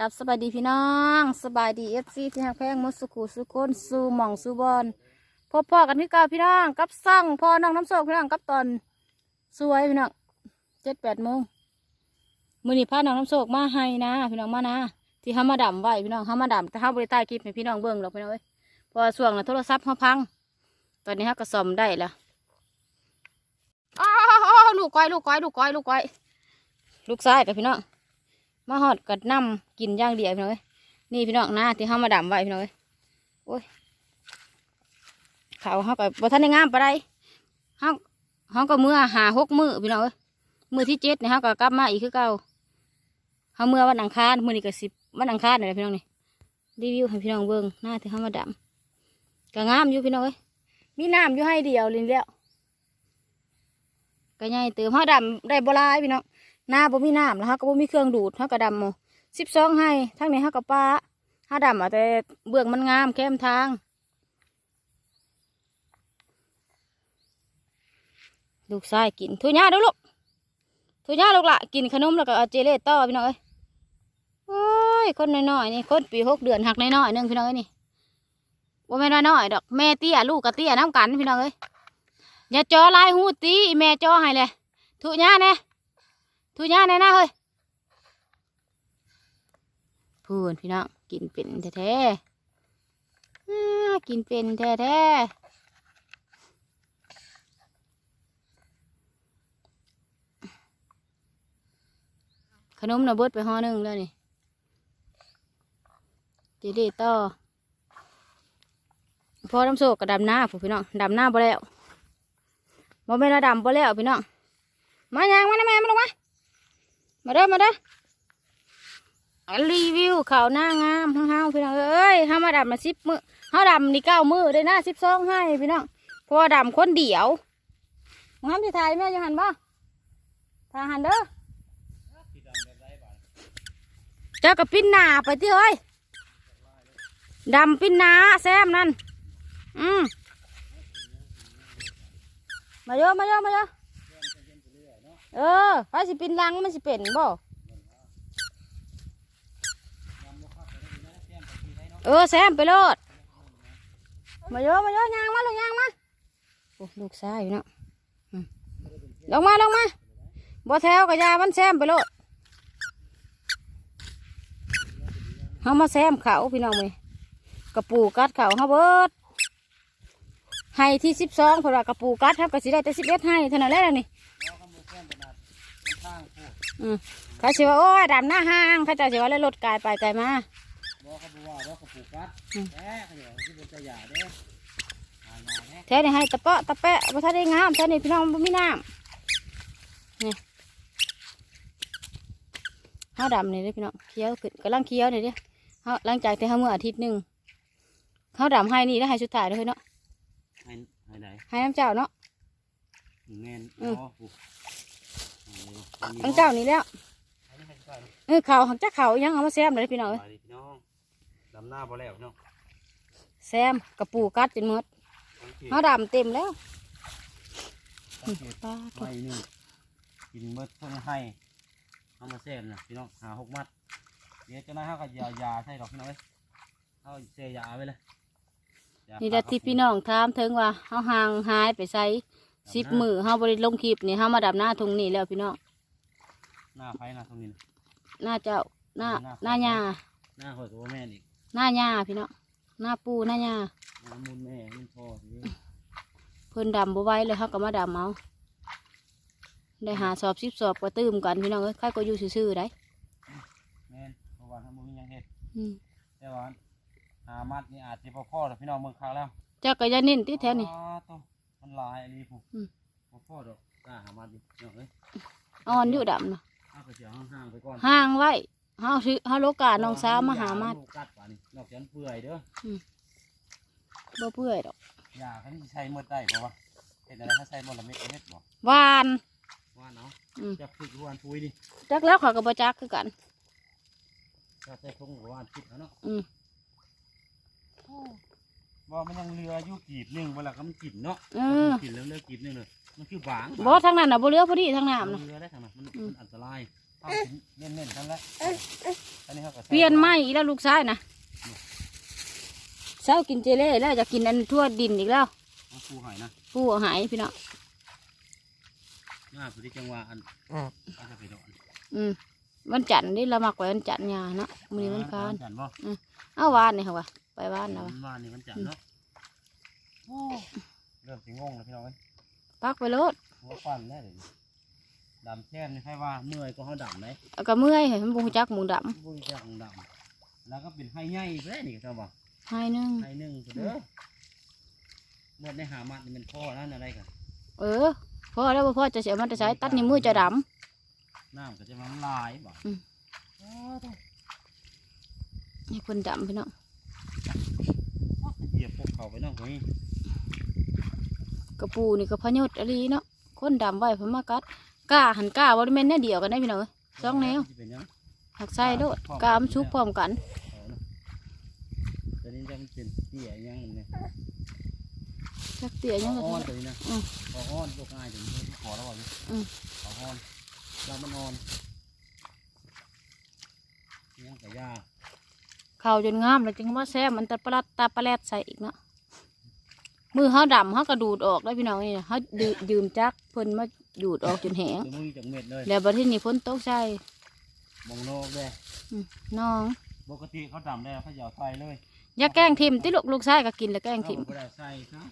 กับสบายดีพี่น้องสบายดีเอฟซีที่หักแพงมดสุขุสุคนสูหม่องสูบอลพบพ่อกันที่เก่าพี่น้องกับซ่งพ่อน้องน้ำโศกพี่น้องกับตอนสวยพี่น้องเจ็ดแปดโมงมือนี้พาน้องน้ำโศกมาให้นะ พี่น้องมานะที่ห้ามาดำไว้พี่น้องห้ามาดำแต่ห้าบริใต้คลิปให้พี่น้องเบิ่งหรอกพี่น้องเอ้ยเพราะว่วงนั้นโทรศัพท์เขาพัง ตอนนี้ห้าก็ซ่อมได้แล้วอ้าวลูกก้อยลูกก้อยลูกก้อยลูกก้อยลูกซ้ายกับพี่น้อง มาหอดกัดน้ำกินย่างเดียวพี่น้องเอ้ยนี่พี่น้องหน้าที่เขามาดำไว้พี่น้องเอ้ยโอ้ยเขาเขาก็บ่ทันได้งามไปานใดเขาเขาก็เมื่อหาหกมือพี่น้องเอ้ยมือที่เจ็ดเนี่ยเขาก็กลับมาอีกคือเก่าเขาเมื่อวันอังคารมือนี้ก็สิบวันอังคารนี่แหละพี่น้องนี่รีวิวให้พี่น้องเบิ่งหน้าที่เขามาดำก็งามอยู่พี่น้องเอ้ยมีน้ำอยู่ให้เดียวเลยแล้วก็ใหญ่เติมเขาดำได้บลายพี่น้อง หน้าบ่มีน้ำแล้วฮะก็บ่มีเครื่องดูดฮะก็ดำหมสิบสองให้ทั้งนี้ฮะก็ป้าฮะดำอะแต่เบื้องมันงามแก้มทางลูกชายกินทุญ่าเดูลูกทุญ่าลูกละกินขนมแล้วก็เอาเจเล่ต่อพี่น้องเอ้ยโอ้ยคนน้อยๆนี่คนปีหกเดือนหักน้อยๆหนึงพี่น้องเอ้ยนี่ว่าแม่น้อยดอกแม่เตี้ยลูกกับเตี้ยน้ำกันพี่น้องเอ้ยอย่าจอลายหูตีอีแม่จอให้เลยทุญ่าเนี่ย ทุญ่าแน่นะเฮ้ยพูนพี่น้องกินเป็นแท้ๆกินเป็นแท้ๆขนมนะเบิดไปห่อหนึ่งแล้วนี่เจดีต่อพอน้ำโซกกับดำหน้าผู้พี่น้องดำหน้าบ่แล้วบ่แม่นว่าดำบ่แล้วพี่น้อง มายางมานะแม่มาลงมา มาเด้อมาเด้อรีวิวข่าวหน้างามทั้งเฮาพี่น้องเอ้ยเฮามาดำมาสิบมือเฮาดำนี่เก้ามือได้หน้าสิบสองให้พี่น้องพราะว่าดำคนเดียวงทำที่ไทยแม่ยังหันบ่ทางหันเด้อเจ้ากับปิ้นหนาไปที่เฮ้ยดำปิ้นหนาแซมนั่นอืมมาเยอะมาเยอะมาเยอะ เออไปสิปินลังมันสิเป็นบ่เออแซมไปโลดมาโยมาโยยางมาลงยางมาโอ้ลูกชายอยู่เนาะลงมาลงมาบ่แถวกับยามันแซมไปโลดเฮามาแซมเขาพี่น้องเมยกระปูกัดเขาเฮาเบิดให้ที่สิบสองเพราะว่ากระปูกัดครับก็สิได้แต่สิบเอ็ดให้เท่านั้นแหละนี่ อืมเขาสิว่าโอ้ยดำหน้าห้างเขาเจะสิว่าเลยรถกายไปไกลมาบอกเขาบอกว่าบอกเขาปลูกกัดอืมแท้เขาเดี๋ยวที่เป็นตะหยาเด้ออ่านมาแท้แท้นี่ให้ตะเปาะตะแปะบ่ทันได้งามแท้นี่พี่น้องบ่มีน้ำนี่เฮาดำนี่เด้อพี่น้องเคี้ยวขึ้นกำลังเคี้ยวนี่เด้อเฮาหลังจากที่เฮาเมื่ออาทิตย์หนึงเฮาดำให้นี่แล้วให้สุดท้ายเด้อเฮ้ยเนาะให้ให้ไหนให้น้ำเจ้าเนาะแม่นอืมอ๋อปลูกเอาเลยน้ำเจ้านี่แล้วอันนี้ให้ใส่เนาะเออเขาหักจักเขายังเอามาแซมเลยพี่น้องเอ้ยไปดิพี่น้องดำหน้าบ่แล้วพี่น้องแซมกระปูกัดจนหมดโอเคเฮาดำเต็มแล้วโอเคปลาไม่นี่กินเบิดต้นให้เอามาแซ่บนะพี่น้องหาหกมัดเดี๋ยวจะน่าห้ากับยายาใช่หรอกพี่น้องเอ้ยเอาเสียยาไว้เลยยานี่แหละที่พี่น้องถามถึงว่าเฮาห่างหายไปไส สิบมือเฮาบ่ได้ลงคลิปนี่เฮามาดำหน้าทุ่งนี่แล้วพี่น้องหน้าไฟหน้าตรงนี้นะหน้าเจ้าหน้าหน้าหน้าหญ้าหน้าหอยตัวแม่นอีกหน้าหญ้าพี่น้องหน้าปูหน้าหญ้าหน้ามูลแม่มูลพ่อสิเพิ่นดำบ่ไหว้เลยเฮาก็มาดำเอาได้หาสอบสิบสอบก็ตื้มกันพี่น้องเอ้ยใครก็อยู่ซื่อๆได้แม่นเพราะว่าถ้าบ่มีหยังเฮ็ดอืมแต่ว่าหามัดนี่อาจจะพอพ่อแล้วพี่น้องเมืองคราวแล้วเจ้าก็อย่านิ่นติแถวนี่อ๋อตัว มันหลายอันนี้ผู้อืมพอพ่อดอกกล้าหามัดดิเนาะเอ้ยอ่อนอยู่ดำนะเอาก็สิเอาห่างๆไปก่อนห่างไว้เฮาซื้อเฮาโลกาน้องสาวมาหามาลูกกัดป่านี่นอกจากนั้นเปื่อยเด้อบ่เปื่อยดอกยาเขาสิใช้หมดได้เพราะว่าเห็นอะไรเขาใช้หมดละเม็ดละเม็ดบ่หวาน ว่าเนาะอืม จะฝึกหวานปุยดิจักแล้วเขาก็บ่จักคือกัน จะใส่ทุ่งหวานคิดเอาเนาะอืม บ่มันยังเหลืออยู่กีบหนึงเวลาก็มันกินเนาะเออกินแล้วเหลือกีบหนึงเลยมันคือบางบ่ทางนั้นน่ะบ่เหลือพอดีทางน้ำมัน่ะนเหลือได้ทางนั้นมันอืม มันอันตรายเอาถึงเน้นๆกันแล้วอันนี้เขาก็ใส่เปลี่ยนไม้อีกแล้วลูกชายนะเช้ากินเจเล่แล้วจะกินอันทั่วดินอีกแล้วเอาปูหอยนะผู้หายพี่น้องหน้าพอดีจังหวะอันเขาจะไปโดนอืมวันจันทร์นี่เรามักไว้วันจันทร์ยาเนาะมื้อนี้วันคานจันทร์บ่เอาวานนี่ค่ะวะ ไปวานแล้ววะวันนี้วันจันทร์เนาะโอ้เริ่มสิงงแล้วพี่น้องเอ้ยปักไปโลดหัวฟันแล้วเดี๋ยวนี้ดำแช่นนี่ใครว่าเมื่อยก็เขาดำไหมแล้วก็เมื่อยให้มันบ่รู้จักหมูดบุญจากของดำแล้วก็เป็นไห้ใหญ่แค่นี่ครับบ่ำให้หนึงไห้หนึ่งเด้อเมื่อได้หามัดนี่เป็นพ่อนั่นอะไรกันเออพอแล้วบ่พอจะเสียมันจะใช้ตัดนิ้วมือจะดน้ำก็จะมันลายบ่อืมโอ้ตายำให้คนดำพี่น้อง เหยียบพวกเขาไปเนาะเฮ้ยกระปูนี่ก็พะยศอะไรเนาะคนดำไว้เพนมากัดกล้าหันกล้าบ่ได้แม่นแน่เดียวกันได้พี่น้องเอ้ยสองแนวสิเป็นหยังหักไส้โลดกล้ามนชุกพร้อมกันเอาเนาะตัวนี้จะมันเป็นเตี้ยยังเนี่ยจักเตี้ยยังก็อ่อนได้ตัวนี้นะอืมขออ่อนลูกง่ายตัวนี้ขอแล้วบอกอยู่อืมขออ่อนแล้วมันอ่อนยังกะยาเข่าจนงามแล้วจึงว่าแซ่บมันตะปลัดตาปลาแลดใส่อีกเนาะ มือเฮาดำเฮากระดูดออกแล้วพี่น้องนี่นะเฮาดืยืมจักเพิ่นมาดูดออกจนแหงตัวมือจากเม็ดเลยแล้วบัดที่นี่ฝนตกใส่มองโลกเลยอืมน้องปกติเขาดำได้เขาเหยาใส่เลยอย่าแกล้งทิมติลูกลูกชายก็กินแล้วแกล้งทิมเขาบ่ได้ใส่ครับ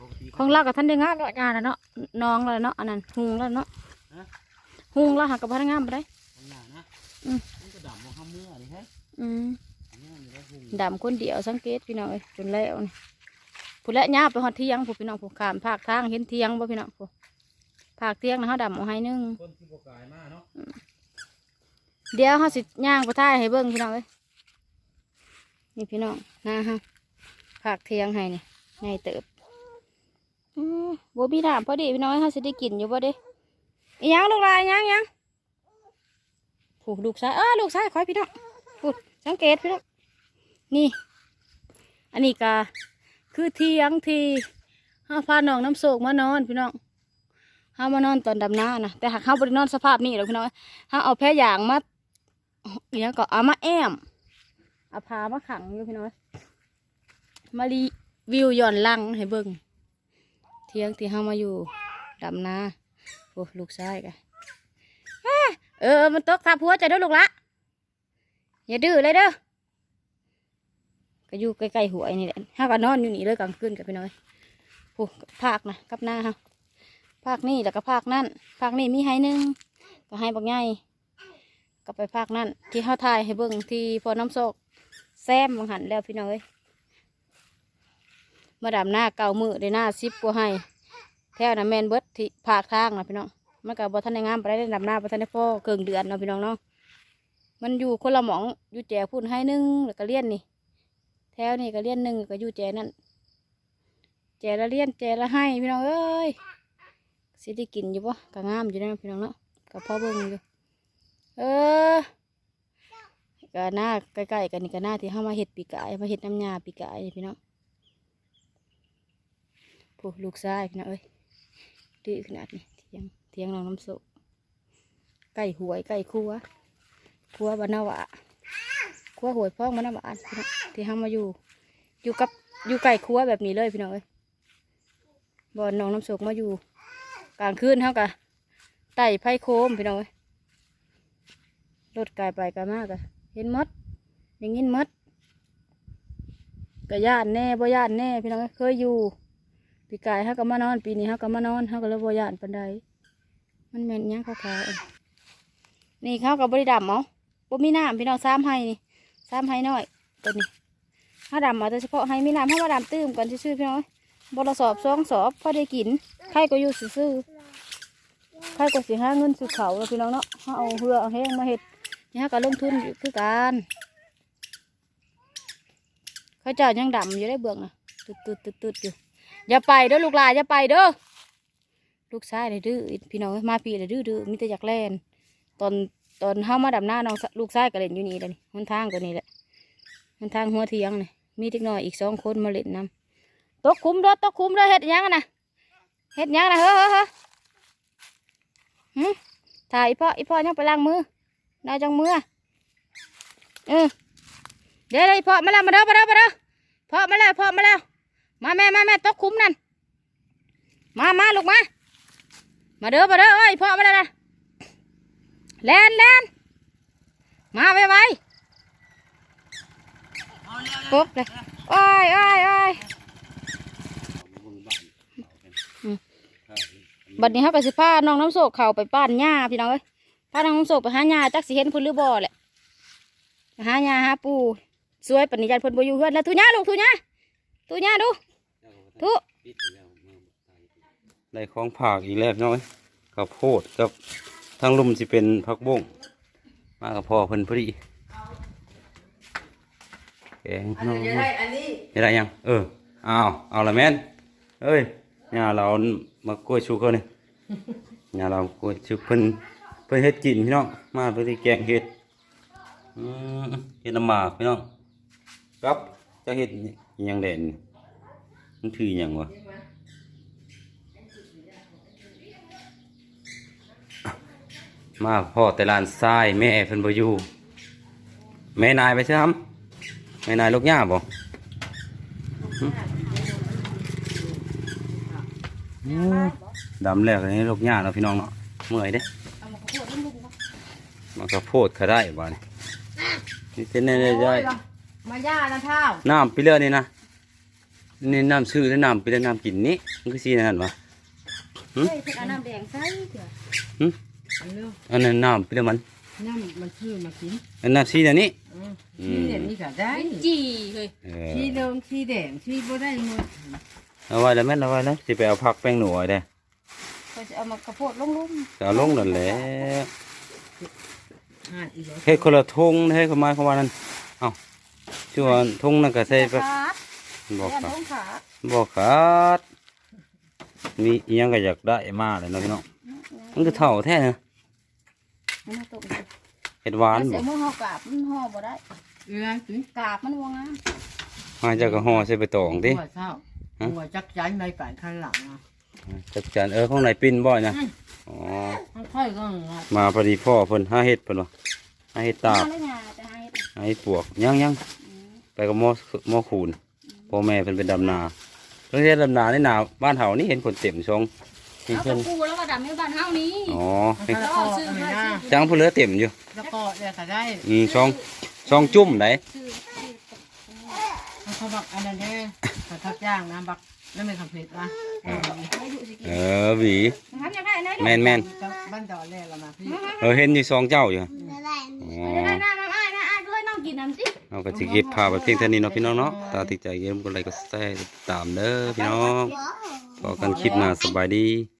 ปกติของเรากับท่านได้งานแล้วงานแล้วเนาะน้องแล้วเนาะอันนั้นหุงแล้วเนาะฮะหุงแล้วหากับพนักงานไปได้ข้างหน้านะอืมมันก็ ดำมองข้ามมือนี่เฮ้ยอืมอันนี้มันอยู่ได้หุ่งดำคนเดียวสังเกตพี่น้องเอ้ยจนแล้วนี่ผู้ละยาไปหอดเที่ยงผู้พี่น้องผู้ขามภาคทางเห็นเที่ยงบ่พี่น้องผู้ภาคเที่ยงนะเขาดำเอาให้หนึงคนที่บกายมากเนาะเดี๋ยวเขาสิย่างไปท่ายให้เบิ้งพี่น้องเอ้ยนี่พี่น้องหน้าฮะภาคเที่ยงให้นี่ไงเติบอืมบ่มีน้ำพอดีพี่น้องเอ้ยเขาสิได้กินอยู่บ่เด้อีหยังลูกหลานอีหยังอีหยังผูกลูกซ้ายอ้าลูกซ้ายคอยพี่น้องผูสังเกตพี่น้อง นี่ อันนี้ก็คือเทียงที่ห้าพาน้องน้ำโศกมานอนพี่น้องห้ามานอนตอนดำน้านะแต่หากห้าบรินอนสภาพนี้หรอกพี่น้องห้าเอาแพรยางมาอหย่างก็เอามาแอมเอาพามาขังอยู่พี่น้องมารีวิวย้อนลังให้เบิ่งเที่ยงที่ห้ามาอยู่ดำนาโอ้ลูกชายกันเออมันตกทับหัวใจเด้อลูกละอย่าดื้อเลยเด้อ ก็อยู่ใกล้ๆหัวไอ้นี่แหละถ้าก็นอนอยู่นี่เลยกลางคืนกับพี่น้อยผู้ภาคนะกับหน้าฮะภาคนี่แล้วก็ภาคนั่นภาคนี่มีให้หนึ่งก็ให้บักใหญ่ก็ไปภาคนั่นที่เขาถ่ายให้เบิ่งที่พอน้ำโซกแซมบังหันแล้วพี่น้อยมาดำหน้าเก่ามือได้หน้าซิบกว่าให้แถวนะแมนเบิดที่ภาคทางนะพี่น้องมันกับบทันในงามไปได้ดำหน้าบทันในพ่อเกิงเดือนเนาะพี่น้องเนาะมันอยู่คนละหมองอยู่แจกพุ่นให้นึ่งแล้วก็เลี้ยนนี่ แถวนี่ก็เลี้ยนหนึ่งก็อยู่แจนั่นแจละเลี้ยนแจละให้พี่น้องเอ้ยสิได้กินอยู่ปะก็งามอยู่นะพี่น้องเนาะกับพ่อเบิ่งอยู่เออก็หน้าใกล้ๆกันนี่ก็หน้าที่เข้ามาเห็ดปีกายมาเห็ดน้ำยาปีกายนี่พี่น้องผู้ลูกชายพี่น้องเอ้ยดื้อขนาดนี้เทียงเทียงน้องน้ำโศกไก่หวยไก่คั่วคั่วบานนาวะ ครัวหวยพ่องมันน้ำหวานพี่น้องที่ห้ามาอยู่ อยู่กับอยู่ไก่ครัวแบบนี้เลยพี่น้องเอ้ยบ่อนน้องน้ำโศกมาอยู่ กลางคืนเท่ากับไต่ไผ่โคมพี่น้องเอ้ยรถไกลไปไกลมากอะเห็นมดอย่างนี้มดกะยานแน่บ่ยานแน่พี่น้องเอ้ยเคยอยู่ปีกายเฮาก็มานอน ปีนี้เฮาก็มานอนเฮาก็เลยบ่ยานปานใดมันแม่นยังขาวๆเอ้ยนี่เขากับบริดำเนาบ่มีน้ำพี่น้องซ้ำให้นี่ ซ้ำให้น้อยตัวนี้ถ้าดำมาโดยเฉพาะให้มีน้ำให้มาดำตื้มกันซื่อๆพี่น้องบลสอบสองสอบพอได้กินใครก็อยู่ซื่อๆใครก็สิห้าเงินซื้อเขาแล้วพี่น้องเนาะเขาเอาเหือเอาแห้งมาเห็ดนี่ฮะก็ลงทุนอยู่คือกันเขาเจ้ายังดำอยู่ได้เบื้องนะตุดตุดตุดตุดอยู่อย่าไปเด้อลูกหลานอย่าไปเด้อลูกชายเลยดื้อพี่น้องมาปีเลยดื้อดื้อมีแต่อยากแล่นตอน ตอนเฮามาดำหน้าน้องลูกชายก็เล่นอยู่นี่เลยนี่นทางตัวนี้แหละหนทางหัวเทียงนี่มีเด็กน้อยอีกสองคนมาเล่นน้ำตกคุ้มรถตกคุ้มเลยเฮ็ดยังนะเฮ็ดยังนะเฮ้อเฮ้อเฮ้อหึถ่ายอีพ่ออีพ่อยังไปล้างมือนายจังมือเออเดี๋ยวเลยพาะมาแล้วมาเด้อมาเด้อมาเด้อพาะมาแล้วพาะมาแล้วมาแม่มาแม่ตกคุ้มนั่นมามาลูกมามาเด้อมาเด้อเอ้ยพาะมาแล้วนะ แลนแลนมาไวไวปุ๊บเลยโอ้ยโอ้ยโอ้ยบัดนี้เขาก็สิพาน้องน้ำโศกเข้าไปป้านหญ้าพี่น้องเอ้ยพาน้องน้ำโศกไปหาหญ้าจักสิเห็นพุ่นหรือบ่อแหละหาหญ้าหาปูสวยปณิยันพุ่นบ่อยู่เฮือนแล้วทุหญ้าลูกทุหญ้าทุหญ้าดูทุได้ของผักอีกแล้วน้อยข้าโพดกับ ทางลุมสิเป็นผักบุ้งมากับพ่อเพิ่นพอดีแกงน้องจะได้อันนี้นี่ได้ยัง เออเอาเอาละแม่นเอ้ยเนี่ยเรามากล้วยชูเขาเนี่ยเนี่ยเรากล้วยชูเพิ่นเพิ่นเฮ็ดกินพี่น้องมาเพิ่นสิแกงเฮ็ดอืมเฮ็ดน้ำหมากพี่น้องครับจะเฮ็ดอิหยังแดนมันถืออิหยังวะ มาพ่อแต่ลานทรายแม่เพิ่นบ่อยู่แม่นายไปใช่ครับแม่นายลูกย่าบ่หึอืมดำแล้วอันนี้ลูกย่าเนาะพี่น้องเนาะเมื่อยเด้มันก็โพดก็ได้บ่นี่นี่เป็นแน่ๆได้มาย่านะเท่าน้ำไปเรื่อยนี่นะนี่น้ำซื้อแล้วน้ำไปแล้วน้ำกินนี่มันคือสีนั่นวะเฮ้ยเพิ่นเอาน้ำแดงใส่เถอะ อันนี้อันนั้นน้ำไปแล้วมันน้ำมันชื่อมากินอันน้ำสีอันนี้อืมอืชีมเด่นนี่ก็ได้จีเฮ้ยเออชีเหลืองชีแดงชีบ่ได้หมดเอาไว้แล้วแม่นเอาไว้แล้วสิไปเอาผักแป้งหนูไว้ได้ก็จะเอามากระโพดลงจะเอาลงนั่นแหละหาดอีกแล้วเฮ็ดคนละทงเฮ็ดเข้ามาเข้ามานั่นเอ้าชื่อว่าทงนั่นก็ใส่ไปขาดบอกแล่นขาลงขาบอกขาดมีอีหยังก็อยากได้มาเลยเนาะพี่น้องมันก็เท่าแท้นะ มันมาตกเฮ็ดหวานเสีบ่ยมือห่อกาบมันห่อบ่ได้เอื้อถึงกาบมันวงงามมาเจากก็ห่อใส่ไปตองติหัวเท่าหัวจักจันไม่ป่านข้างหลังอะจักจันเออข้างในปิ้นบ่นะอ๋อค่อยๆก็งะมาพอดีพ่อเพิ่นหาเฮ็ดเพิ่นว่าหาเฮ็ดตาบแล้วไงจะให้หาเฮ็ดปวกยังยังไปกับหม้อหม้อคูนพ่อแม่เพิ่นเป็นดำนาเพิ่นเฮ็ดดำนาในนาบ้านเฮานี่เห็นคนเต็มช่อง นี่เอาเพิ่กนระปูแล้วก็ดำในบ้านเฮานี้อ๋อแล้วก็เอาไปหน้าจังเพิ่นเหลือเต็มอยู่แล้วก็เนี่ยก็ได้อืมช่องช่องจุ่มไหนชื่อเขาบอกอันนั้นแน่เขาทักจ้างนะบักนั่นเป็นคำเพชรนะไม่ดูสิกินเออหวีนะครับอยากได้อันไหนดูแม่นแม่นบ้านดอนแรกแล้วมาพี่เออเห็นอยู่สองเจ้าอยู่อ๋ออยากได้หน้าน้ำอ้ายนะอ้ายด้วยน้องกินน้ำสิเอาก็สิเก็บภาพไว้เพียงเท่านี้เนาะพี่น้องเนาะตาติดใจเกมกดไลค์กดแชร์ติดตามเด้อพี่น้องพอกันคลิปหน้าสบายดี